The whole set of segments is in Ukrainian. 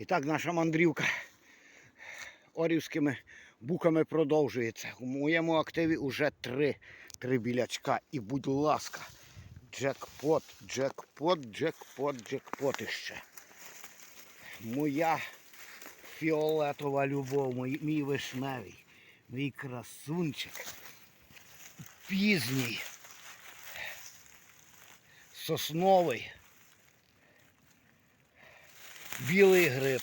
І так наша мандрівка орівськими буками продовжується. У моєму активі вже три, три білячка. І будь ласка, джекпот, джекпот, джекпот, джекпот іще. Моя фіолетова любов, мій, мій вишневий, мій красунчик. Пізній. Сосновий. Білий гриб.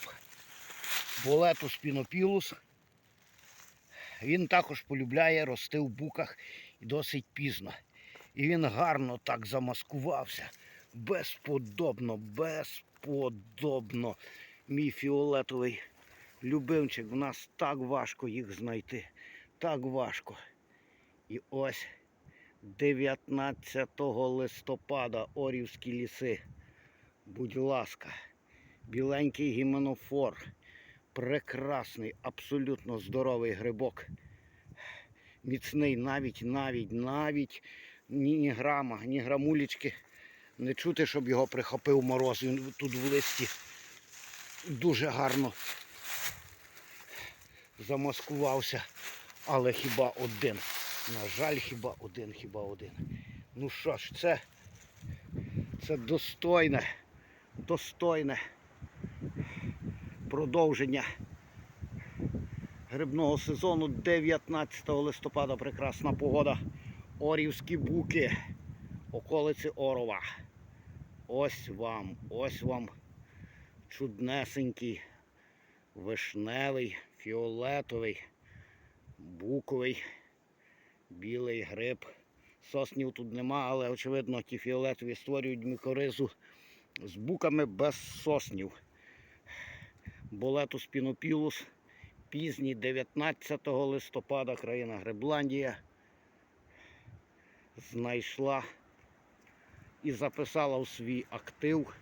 Болетус пінопілус. Він також полюбляє рости в буках і досить пізно. І він гарно так замаскувався. Безподобно, безподобно. Мій фіолетовий любимчик. В нас так важко їх знайти. Так важко. І ось 19 листопада Орівські ліси. Будь ласка, біленький гіменофор. Прекрасний, абсолютно здоровий грибок. Міцний навіть, навіть, навіть ні, ні грама, ні грамулечки. Не чути, щоб його прихопив мороз. Він тут в листі дуже гарно замаскувався. Але хіба один. На жаль, хіба один, хіба один. Ну що ж, це, це достойне, достойне продовження грибного сезону 19 листопада. Прекрасна погода. Орівські буки, околиці Орова. Ось вам, ось вам чуднесенький, вишневий, фіолетовий, буковий, білий гриб. Соснів тут нема, але очевидно ті фіолетові створюють мікоризу з буками без соснів. Болетус пінопілус. Пізній 19 листопада країна Гребландія знайшла і записала в свій актив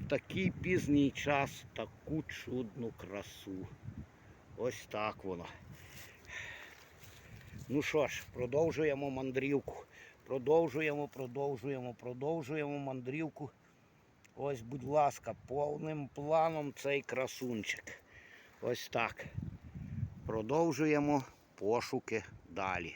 в такий пізній час таку чудну красу. Ось так воно. Ну що ж, продовжуємо мандрівку. Продовжуємо, продовжуємо, продовжуємо мандрівку. Ось, будь ласка, повним планом цей красунчик. Ось так. Продовжуємо пошуки далі.